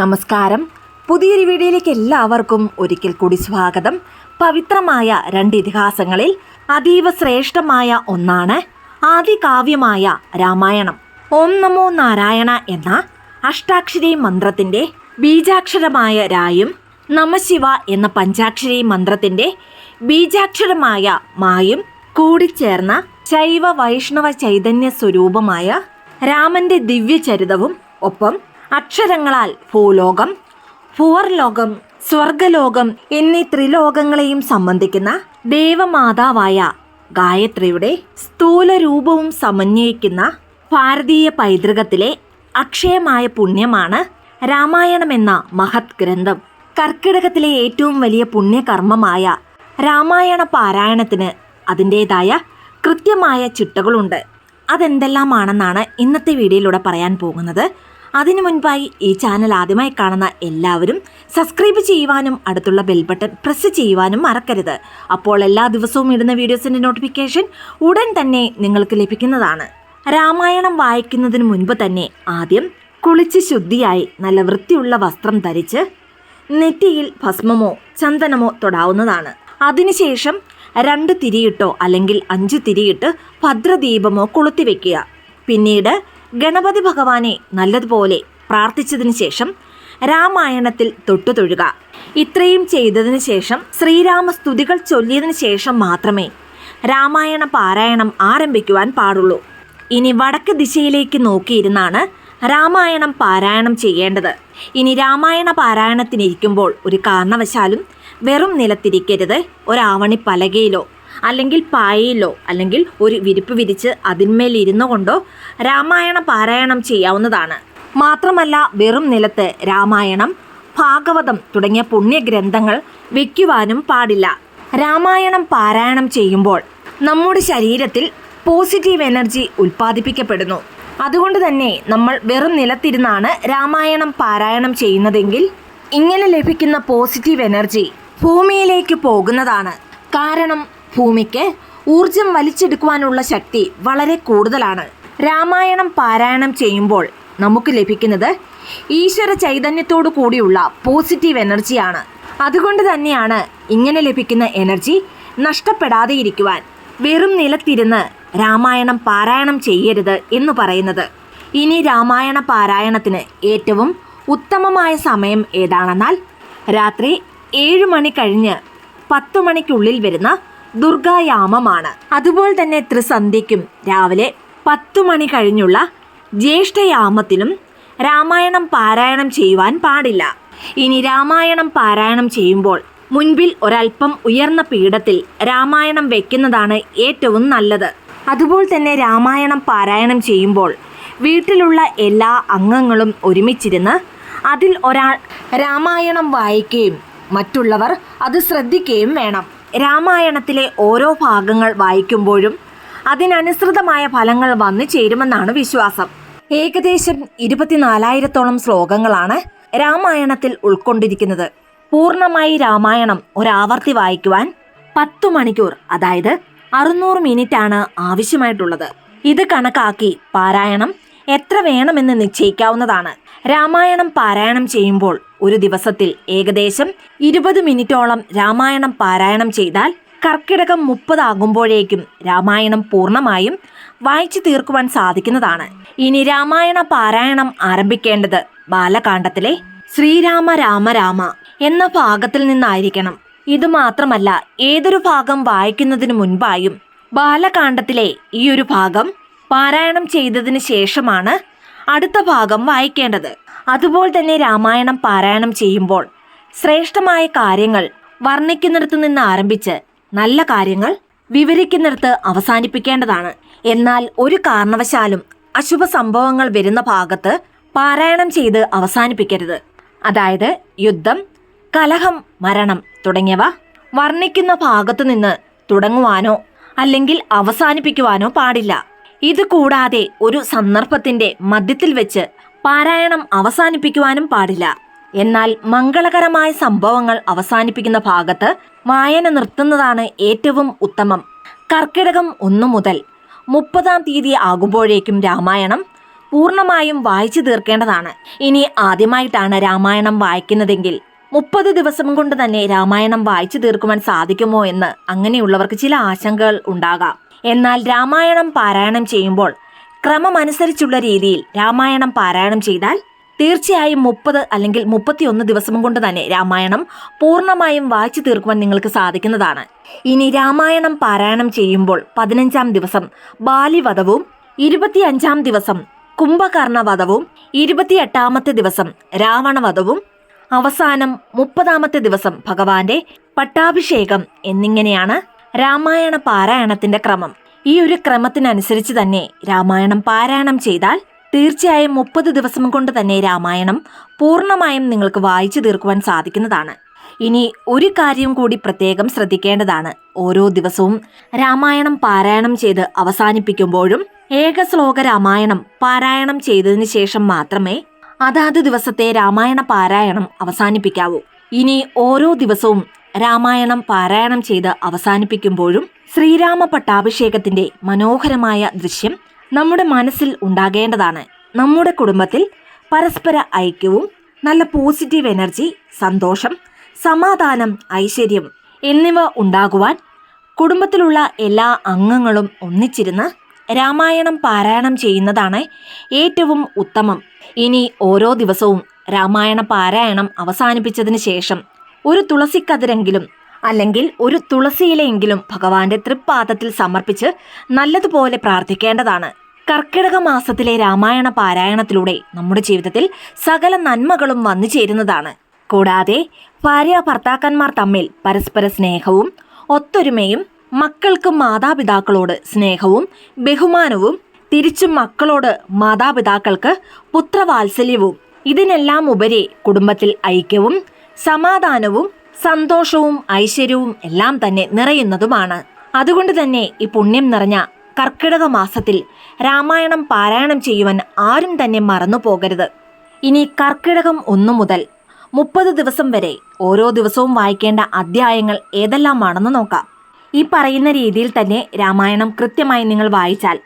നമസ്കാരം. പുതിയൊരു വീഡിയോയിലേക്ക് എല്ലാവർക്കും ഒരിക്കൽ കൂടി സ്വാഗതം. പവിത്രമായ രണ്ട് ഇതിഹാസങ്ങളിൽ അതീവ ശ്രേഷ്ഠമായ ഒന്നാണ് ആദികാവ്യമായ രാമായണം. ഓം നമോ നാരായണ എന്ന അഷ്ടാക്ഷരി മന്ത്രത്തിന്റെ ബീജാക്ഷരമായ രായും നമശിവ എന്ന പഞ്ചാക്ഷരി മന്ത്രത്തിന്റെ ബീജാക്ഷരമായ മായും കൂടിച്ചേർന്ന ശൈവ വൈഷ്ണവ ചൈതന്യ സ്വരൂപമായ രാമന്റെ ദിവ്യചരിതവും ഒപ്പം അക്ഷരങ്ങളാൽ ഭൂലോകം ഭൂവർലോകം സ്വർഗലോകം എന്നീ ത്രിലോകങ്ങളെയും സംബന്ധിക്കുന്ന ദേവമാതാവായ ഗായത്രിയുടെ സ്ഥൂല രൂപവും സമന്വയിക്കുന്ന ഭാരതീയ പൈതൃകത്തിലെ അക്ഷയമായ പുണ്യമാണ് രാമായണം എന്ന മഹത് ഗ്രന്ഥം. കർക്കിടകത്തിലെ ഏറ്റവും വലിയ പുണ്യകർമ്മമായ രാമായണ പാരായണത്തിന് അതിന്റെതായ കൃത്യമായ ചിട്ടകളുണ്ട്. അതെന്തെല്ലാമാണെന്നാണ് ഇന്നത്തെ വീഡിയോയിലൂടെ പറയാൻ പോകുന്നത്. അതിനു മുൻപായി ഈ ചാനൽ ആദ്യമായി കാണുന്ന എല്ലാവരും സബ്സ്ക്രൈബ് ചെയ്യുവാനും അടുത്തുള്ള ബെൽ ബട്ടൺ പ്രസ് ചെയ്യുവാനും മറക്കരുത്. അപ്പോൾ എല്ലാ ദിവസവും ഇടുന്ന വീഡിയോസിന്റെ നോട്ടിഫിക്കേഷൻ ഉടൻ തന്നെ നിങ്ങൾക്ക് ലഭിക്കുന്നതാണ്. രാമായണം വായിക്കുന്നതിന് മുൻപ് തന്നെ ആദ്യം കുളിച്ച് ശുദ്ധിയായി നല്ല വൃത്തിയുള്ള വസ്ത്രം ധരിച്ച് നെറ്റിയിൽ ഭസ്മമോ ചന്ദനമോ തൊടാവുന്നതാണ്. അതിനുശേഷം രണ്ട് തിരിയിട്ടോ അല്ലെങ്കിൽ അഞ്ച് തിരിയിട്ട് ഭദ്രദീപമോ കൊളുത്തി വെക്കുക. പിന്നീട് ഗണപതി ഭഗവാനെ നല്ലതുപോലെ പ്രാർത്ഥിച്ചതിന് ശേഷം രാമായണത്തിൽ തൊട്ടു തൊഴുക ഇത്രയും ചെയ്തതിന് ശേഷം ശ്രീരാമ സ്തുതികൾ ചൊല്ലിയതിനു ശേഷം മാത്രമേ രാമായണ പാരായണം ആരംഭിക്കുവാൻ പാടുള്ളൂ. ഇനി വടക്ക് ദിശയിലേക്ക് നോക്കിയിരുന്നാണ് രാമായണം പാരായണം ചെയ്യേണ്ടത്. ഇനി രാമായണ പാരായണത്തിനിരിക്കുമ്പോൾ ഒരു കാരണവശാലും വെറും നിലത്തിരിക്കരുത്. ഒരാവണി പലകയിലോ അല്ലെങ്കിൽ പായയിലോ അല്ലെങ്കിൽ ഒരു വിരിപ്പ് വിരിച്ച് അതിന്മേൽ ഇരുന്നു കൊണ്ടോ രാമായണ പാരായണം ചെയ്യാവുന്നതാണ്. മാത്രമല്ല വെറും നിലത്ത് രാമായണം ഭാഗവതം തുടങ്ങിയ പുണ്യഗ്രന്ഥങ്ങൾ വയ്ക്കുവാനും പാടില്ല. രാമായണം പാരായണം ചെയ്യുമ്പോൾ നമ്മുടെ ശരീരത്തിൽ പോസിറ്റീവ് എനർജി ഉൽപ്പാദിപ്പിക്കപ്പെടുന്നു. അതുകൊണ്ട് തന്നെ നമ്മൾ വെറും നിലത്തിരുന്നാണ് രാമായണം പാരായണം ചെയ്യുന്നതെങ്കിൽ ഇങ്ങനെ ലഭിക്കുന്ന പോസിറ്റീവ് എനർജി ഭൂമിയിലേക്ക് പോകുന്നതാണ്. കാരണം ഭൂമിക്ക് ഊർജം വലിച്ചെടുക്കുവാനുള്ള ശക്തി വളരെ കൂടുതലാണ്. രാമായണം പാരായണം ചെയ്യുമ്പോൾ നമുക്ക് ലഭിക്കുന്നത് ഈശ്വര ചൈതന്യത്തോടു കൂടിയുള്ള പോസിറ്റീവ് എനർജിയാണ് അതുകൊണ്ട് തന്നെയാണ് ഇങ്ങനെ ലഭിക്കുന്ന എനർജി നഷ്ടപ്പെടാതെ ഇരിക്കുവാൻ വെറും നിലത്തിരുന്ന് രാമായണം പാരായണം ചെയ്യരുത് എന്ന് പറയുന്നത്. ഇനി രാമായണ പാരായണത്തിന് ഏറ്റവും ഉത്തമമായ സമയം ഏതാണെന്നാൽ രാത്രി ഏഴ് മണി കഴിഞ്ഞ് പത്തു മണിക്കുള്ളിൽ വരുന്ന ദുർഗായാമമാണ്. അതുപോലെ തന്നെ ത്രിസന്ധ്യയ്ക്കും രാവിലെ പത്തു മണി കഴിഞ്ഞുള്ള ജ്യേഷ്ഠയാമത്തിലും രാമായണം പാരായണം ചെയ്യുവാൻ പാടില്ല. ഇനി രാമായണം പാരായണം ചെയ്യുമ്പോൾ മുൻപിൽ ഒരൽപ്പം ഉയർന്ന പീഠത്തിൽ രാമായണം വെക്കുന്നതാണ് ഏറ്റവും നല്ലത്. അതുപോലെ തന്നെ രാമായണം പാരായണം ചെയ്യുമ്പോൾ വീട്ടിലുള്ള എല്ലാ അംഗങ്ങളും ഒരുമിച്ചിരുന്ന് അതിൽ ഒരാൾ രാമായണം വായിക്കുകയും മറ്റുള്ളവർ അത് ശ്രദ്ധിക്കുകയും വേണം. രാമായണത്തിലെ ഓരോ ഭാഗങ്ങൾ വായിക്കുമ്പോഴും അതിനനുസൃതമായ ഫലങ്ങൾ വന്നു ചേരുമെന്നാണ് വിശ്വാസം. ഏകദേശം ഇരുപത്തിനാലായിരത്തോളം ശ്ലോകങ്ങളാണ് രാമായണത്തിൽ ഉൾക്കൊണ്ടിരിക്കുന്നത്. പൂർണമായി രാമായണം ഒരാവർത്തി വായിക്കുവാൻ പത്തു മണിക്കൂർ അതായത് അറുന്നൂറ് മിനിറ്റ് ആണ് ആവശ്യമായിട്ടുള്ളത്. ഇത് കണക്കാക്കി പാരായണം എത്ര വേണമെന്ന് നിശ്ചയിക്കാവുന്നതാണ്. രാമായണം പാരായണം ചെയ്യുമ്പോൾ ഒരു ദിവസത്തിൽ ഏകദേശം ഇരുപത് മിനിറ്റോളം രാമായണം പാരായണം ചെയ്താൽ കർക്കിടകം മുപ്പതാകുമ്പോഴേക്കും രാമായണം പൂർണമായും വായിച്ചു തീർക്കുവാൻ സാധിക്കുന്നതാണ്. ഇനി രാമായണ പാരായണം ആരംഭിക്കേണ്ടത് ബാലകാണ്ഡത്തിലെ ശ്രീരാമ രാമ രാമ എന്ന ഭാഗത്തിൽ നിന്നായിരിക്കണം. ഇതുമാത്രമല്ല ഏതൊരു ഭാഗം വായിക്കുന്നതിന് മുൻപായും ബാലകാണ്ഡത്തിലെ ഈ ഒരു ഭാഗം പാരായണം ചെയ്തതിന് ശേഷമാണ് അടുത്ത ഭാഗം വായിക്കേണ്ടത്. അതുപോലെ തന്നെ രാമായണം പാരായണം ചെയ്യുമ്പോൾ ശ്രേഷ്ഠമായ കാര്യങ്ങൾ വർണിക്കുന്നിടത്ത് നിന്ന് ആരംഭിച്ച് നല്ല കാര്യങ്ങൾ വിവരിക്കുന്നിടത്ത് അവസാനിപ്പിക്കേണ്ടതാണ്. എന്നാൽ ഒരു കാരണവശാലും അശുഭ സംഭവങ്ങൾ വരുന്ന ഭാഗത്ത് പാരായണം ചെയ്ത് അവസാനിപ്പിക്കരുത്. അതായത് യുദ്ധം കലഹം മരണം തുടങ്ങിയവ വർണിക്കുന്ന ഭാഗത്തു നിന്ന് തുടങ്ങുവാനോ അല്ലെങ്കിൽ അവസാനിപ്പിക്കുവാനോ പാടില്ല. ഇത് കൂടാതെ ഒരു സന്ദർഭത്തിന്റെ മധ്യത്തിൽ വെച്ച് പാരായണം അവസാനിപ്പിക്കുവാനും പാടില്ല. എന്നാൽ മംഗളകരമായ സംഭവങ്ങൾ അവസാനിപ്പിക്കുന്ന ഭാഗത്ത് വായന നിർത്തുന്നതാണ് ഏറ്റവും ഉത്തമം. കർക്കിടകം ഒന്നു മുതൽ മുപ്പതാം തീയതി ആകുമ്പോഴേക്കും രാമായണം പൂർണമായും വായിച്ചു തീർക്കേണ്ടതാണ്. ഇനി ആദ്യമായിട്ടാണ് രാമായണം വായിക്കുന്നതെങ്കിൽ മുപ്പത് ദിവസം കൊണ്ട് തന്നെ രാമായണം വായിച്ചു തീർക്കുവാൻ സാധിക്കുമോ എന്ന് അങ്ങനെയുള്ളവർക്ക് ചില ആശങ്കകൾ ഉണ്ടാകാം. എന്നാൽ രാമായണം പാരായണം ചെയ്യുമ്പോൾ ക്രമമനുസരിച്ചുള്ള രീതിയിൽ രാമായണം പാരായണം ചെയ്താൽ തീർച്ചയായും മുപ്പത് അല്ലെങ്കിൽ മുപ്പത്തിയൊന്ന് ദിവസം കൊണ്ട് തന്നെ രാമായണം പൂർണമായും വായിച്ചു തീർക്കുവാൻ നിങ്ങൾക്ക് സാധിക്കുന്നതാണ്. ഇനി രാമായണം പാരായണം ചെയ്യുമ്പോൾ പതിനഞ്ചാം ദിവസം ബാലിവധവും ഇരുപത്തിയഞ്ചാം ദിവസം കുംഭകർണവധവും ഇരുപത്തിയെട്ടാമത്തെ ദിവസം രാവണവധവും അവസാനം മുപ്പതാമത്തെ ദിവസം ഭഗവാന്റെ പട്ടാഭിഷേകം എന്നിങ്ങനെയാണ് രാമായണ പാരായണത്തിന്റെ ക്രമം. ഈ ഒരു ക്രമത്തിനനുസരിച്ച് തന്നെ രാമായണം പാരായണം ചെയ്താൽ തീർച്ചയായും മുപ്പത് ദിവസം കൊണ്ട് തന്നെ രാമായണം പൂർണമായും നിങ്ങൾക്ക് വായിച്ചു തീർക്കുവാൻ സാധിക്കുന്നതാണ്. ഇനി ഒരു കാര്യം കൂടി പ്രത്യേകം ശ്രദ്ധിക്കേണ്ടതാണ്. ഓരോ ദിവസവും രാമായണം പാരായണം ചെയ്ത് അവസാനിപ്പിക്കുമ്പോഴും ഏക ശ്ലോക രാമായണം പാരായണം ചെയ്തതിനു ശേഷം മാത്രമേ അതാത് ദിവസത്തെ രാമായണ പാരായണം അവസാനിപ്പിക്കാവൂ. ഇനി ഓരോ ദിവസവും രാമായണം പാരായണം ചെയ്ത് അവസാനിപ്പിക്കുമ്പോഴും ശ്രീരാമ പട്ടാഭിഷേകത്തിന്റെ മനോഹരമായ ദൃശ്യം നമ്മുടെ മനസ്സിൽ ഉണ്ടാകേണ്ടതാണ്. നമ്മുടെ കുടുംബത്തിൽ പരസ്പര ഐക്യവും നല്ല പോസിറ്റീവ് എനർജി സന്തോഷം സമാധാനം ഐശ്വര്യം എന്നിവ ഉണ്ടാകുവാൻ കുടുംബത്തിലുള്ള എല്ലാ അംഗങ്ങളും ഒന്നിച്ചിരുന്ന് രാമായണം പാരായണം ചെയ്യുന്നതാണ് ഏറ്റവും ഉത്തമം. ഇനി ഓരോ ദിവസവും രാമായണ പാരായണം അവസാനിപ്പിച്ചതിന് ശേഷം ഒരു തുളസിക്കതിരെങ്കിലും അല്ലെങ്കിൽ ഒരു തുളസിയിലെങ്കിലും ഭഗവാന്റെ തൃപ്പാദത്തിൽ സമർപ്പിച്ച് നല്ലതുപോലെ പ്രാർത്ഥിക്കേണ്ടതാണ്. കർക്കിടക മാസത്തിലെ രാമായണ പാരായണത്തിലൂടെ നമ്മുടെ ജീവിതത്തിൽ സകല നന്മകളും വന്നു ചേരുന്നതാണ്. കൂടാതെ ഭാര്യ ഭർത്താക്കന്മാർ തമ്മിൽ പരസ്പര സ്നേഹവും ഒത്തൊരുമയും മക്കൾക്കും മാതാപിതാക്കളോട് സ്നേഹവും ബഹുമാനവും തിരിച്ചും മക്കളോട് മാതാപിതാക്കൾക്ക് പുത്രവാത്സല്യവും ഇതിനെല്ലാം ഉപരി കുടുംബത്തിൽ ഐക്യവും സമാധാനവും സന്തോഷവും ഐശ്വര്യവും എല്ലാം തന്നെ നിറയുന്നതുമാണ്. അതുകൊണ്ട് തന്നെ ഈ പുണ്യം നിറഞ്ഞ കർക്കിടക മാസത്തിൽ രാമായണം പാരായണം ചെയ്യുവാൻ ആരും തന്നെ മറന്നു പോകരുത്. ഇനി കർക്കിടകം ഒന്നു മുതൽ മുപ്പത് ദിവസം വരെ ഓരോ ദിവസവും വായിക്കേണ്ട അധ്യായങ്ങൾ ഏതെല്ലാമാണെന്ന് നോക്കാം. ഈ പറയുന്ന രീതിയിൽ തന്നെ രാമായണം കൃത്യമായി നിങ്ങൾ വായിച്ചാൽ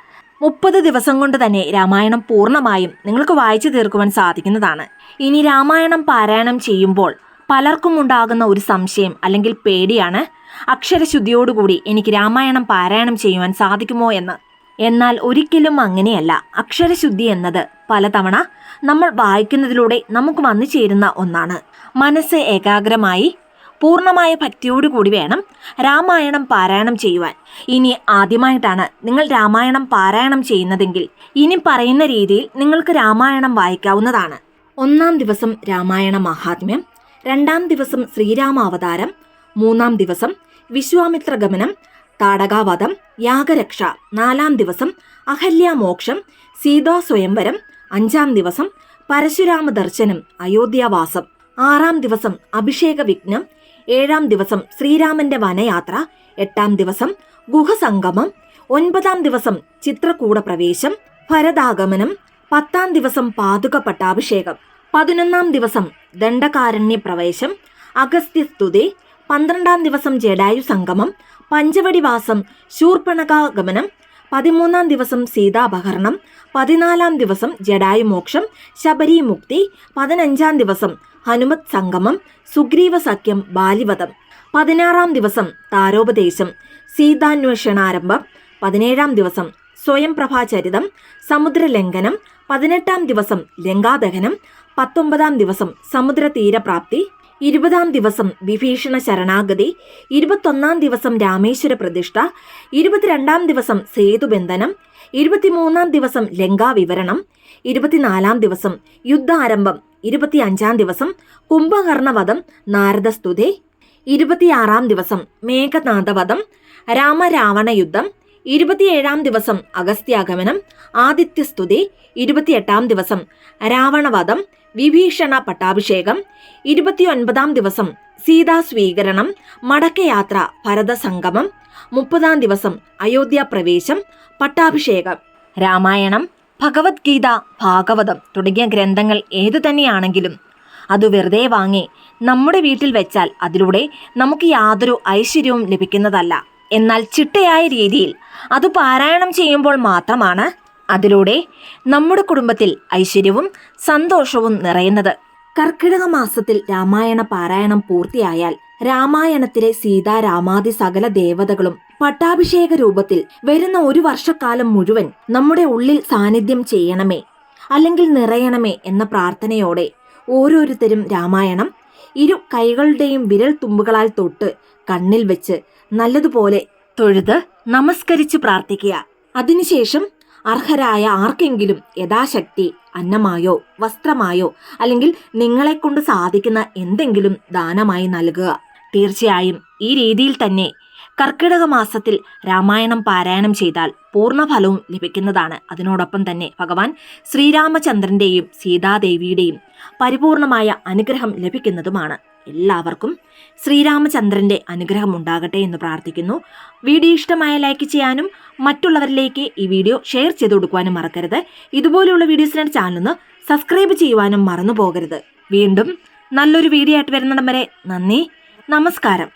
മുപ്പത് ദിവസം കൊണ്ട് തന്നെ രാമായണം പൂർണമായും നിങ്ങൾക്ക് വായിച്ചു തീർക്കുവാൻ സാധിക്കുന്നതാണ്. ഇനി രാമായണം പാരായണം ചെയ്യുമ്പോൾ പലർക്കും ഉണ്ടാകുന്ന ഒരു സംശയം അല്ലെങ്കിൽ പേടിയാണ്. അക്ഷരശുദ്ധിയോടുകൂടി എനിക്ക് രാമായണം പാരായണം ചെയ്യുവാൻ സാധിക്കുമോ എന്ന്. എന്നാൽ ഒരിക്കലും അങ്ങനെയല്ല. അക്ഷരശുദ്ധി എന്നത് പലതവണ നമ്മൾ വായിക്കുന്നതിലൂടെ നമുക്ക് വന്നു ചേരുന്ന ഒന്നാണ്. മനസ്സ് ഏകാഗ്രമായി പൂർണമായ ഭക്തിയോടുകൂടി വേണം രാമായണം പാരായണം ചെയ്യുവാൻ. ഇനി ആദ്യമായിട്ടാണ് നിങ്ങൾ രാമായണം പാരായണം ചെയ്യുന്നതെങ്കിൽ ഇനി പറയുന്ന രീതിയിൽ നിങ്ങൾക്ക് രാമായണം വായിക്കാവുന്നതാണ്. ഒന്നാം ദിവസം രാമായണ മഹാത്മ്യം രണ്ടാം ദിവസം ശ്രീരാമാവതാരം മൂന്നാം ദിവസം വിശ്വാമിത്ര ഗമനം താടകാവധം യാഗരക്ഷ നാലാം ദിവസം അഹല്യാമോക്ഷം സീതാ സ്വയംവരം അഞ്ചാം ദിവസം പരശുരാമ ദർശനം അയോധ്യാവാസം ആറാം ദിവസം അഭിഷേക വിഘ്നം ഏഴാം ദിവസം ശ്രീരാമന്റെ വനയാത്ര എട്ടാം ദിവസം ഗുഹസംഗമം ഒൻപതാം ദിവസം ചിത്രകൂട പ്രവേശം ഭരതാഗമനം പത്താം ദിവസം പാതുക പട്ടാഭിഷേകം. പതിനൊന്നാം ദിവസം ദണ്ഡകാരണ്യ പ്രവേശം അഗസ്ത്യസ്തുതി പന്ത്രണ്ടാം ദിവസം ജഡായു സംഗമം പഞ്ചവടിവാസം ശൂർപ്പണകാഗമനം പതിമൂന്നാം ദിവസം സീതാപഹരണം പതിനാലാം ദിവസം ജഡായുമോക്ഷം ശബരിമുക്തി പതിനഞ്ചാം ദിവസം ഹനുമത് സംഗമം സുഗ്രീവ സഖ്യം ബാലിവധം പതിനാറാം ദിവസം താരോപദേശം സീതാന്വേഷണാരംഭം പതിനേഴാം ദിവസം സ്വയംപ്രഭാചരിതം സമുദ്രലംഘനം പതിനെട്ടാം ദിവസം ലങ്കാദഹനം പത്തൊമ്പതാം ദിവസം സമുദ്ര തീരപ്രാപ്തി ഇരുപതാം ദിവസം വിഭീഷണ ശരണാഗതി ഇരുപത്തൊന്നാം ദിവസം രാമേശ്വര പ്രതിഷ്ഠ ഇരുപത്തിരണ്ടാം ദിവസം സേതുബന്ധനം ഇരുപത്തിമൂന്നാം ദിവസം ലങ്കാവിവരണം ഇരുപത്തിനാലാം ദിവസം യുദ്ധാരംഭം ഇരുപത്തിയഞ്ചാം ദിവസം കുംഭകർണവധം നാരദസ്തുതി ഇരുപത്തിയാറാം ദിവസം മേഘനാഥവധം രാമരാവണ യുദ്ധം ഇരുപത്തിയേഴാം ദിവസം അഗസ്ത്യാഗമനം ആദിത്യസ്തുതി ഇരുപത്തിയെട്ടാം ദിവസം രാവണവധം വിഭീഷണ പട്ടാഭിഷേകം ഇരുപത്തിയൊൻപതാം ദിവസം സീതാ സ്വീകരണം മടക്കയാത്ര ഭരതസംഗമം മുപ്പതാം ദിവസം അയോധ്യ പ്രവേശം പട്ടാഭിഷേകം. രാമായണം ഭഗവത്ഗീത ഭാഗവതം തുടങ്ങിയ ഗ്രന്ഥങ്ങൾ ഏതു തന്നെയാണെങ്കിലും അത് വെറുതെ വാങ്ങി നമ്മുടെ വീട്ടിൽ വെച്ചാൽ അതിലൂടെ നമുക്ക് യാതൊരു ഐശ്വര്യവും ലഭിക്കുന്നതല്ല. എന്നാൽ ചിട്ടയായ രീതിയിൽ അത് പാരായണം ചെയ്യുമ്പോൾ മാത്രമാണ് അതിലൂടെ നമ്മുടെ കുടുംബത്തിൽ ഐശ്വര്യവും സന്തോഷവും നിറയുന്നത്. കർക്കിടക മാസത്തിൽ രാമായണ പാരായണം പൂർത്തിയായാൽ രാമായണത്തിലെ സീതാരാമാദി സകല ദേവതകളും പട്ടാഭിഷേക രൂപത്തിൽ വരുന്ന ഒരു വർഷക്കാലം മുഴുവൻ നമ്മുടെ ഉള്ളിൽ സാന്നിധ്യം ചെയ്യണമേ അല്ലെങ്കിൽ നിറയണമേ എന്ന പ്രാർത്ഥനയോടെ ഓരോരുത്തരും രാമായണം ഇരു കൈകളുടെയും വിരൽ തുമ്പുകളാൽ തൊട്ട് കണ്ണിൽ വെച്ച് നല്ലതുപോലെ തൊഴുത് നമസ്കരിച്ച് പ്രാർത്ഥിക്കുക. അതിനുശേഷം അർഹരായ ആർക്കെങ്കിലും യഥാശക്തി അന്നമായോ വസ്ത്രമായോ അല്ലെങ്കിൽ നിങ്ങളെ കൊണ്ട് സാധിക്കുന്ന എന്തെങ്കിലും ദാനമായി നൽകുക. തീർച്ചയായും ഈ രീതിയിൽ തന്നെ കർക്കിടക മാസത്തിൽ രാമായണം പാരായണം ചെയ്താൽ പൂർണ ഫലവും ലഭിക്കുന്നതാണ്. അതിനോടൊപ്പം തന്നെ ഭഗവാൻ ശ്രീരാമചന്ദ്രന്റെയും സീതാദേവിയുടെയും പരിപൂർണമായ അനുഗ്രഹം ലഭിക്കുന്നതുമാണ്. എല്ലാവർക്കും ശ്രീരാമചന്ദ്രന്റെ അനുഗ്രഹം ഉണ്ടാകട്ടെ എന്ന് പ്രാർത്ഥിക്കുന്നു. വീഡിയോ ഇഷ്ടമായ ലൈക്ക് ചെയ്യാനും മറ്റുള്ളവരിലേക്ക് ഈ വീഡിയോ ഷെയർ ചെയ്ത് കൊടുക്കുവാനും മറക്കരുത്. ഇതുപോലെയുള്ള വീഡിയോസിനായിട്ട് ചാനലിന് സബ്സ്ക്രൈബ് ചെയ്യുവാനും മറന്നു പോകരുത് വീണ്ടും നല്ലൊരു വീഡിയോ ആയിട്ട് വരുന്നിടം വരെ നന്ദി. നമസ്കാരം.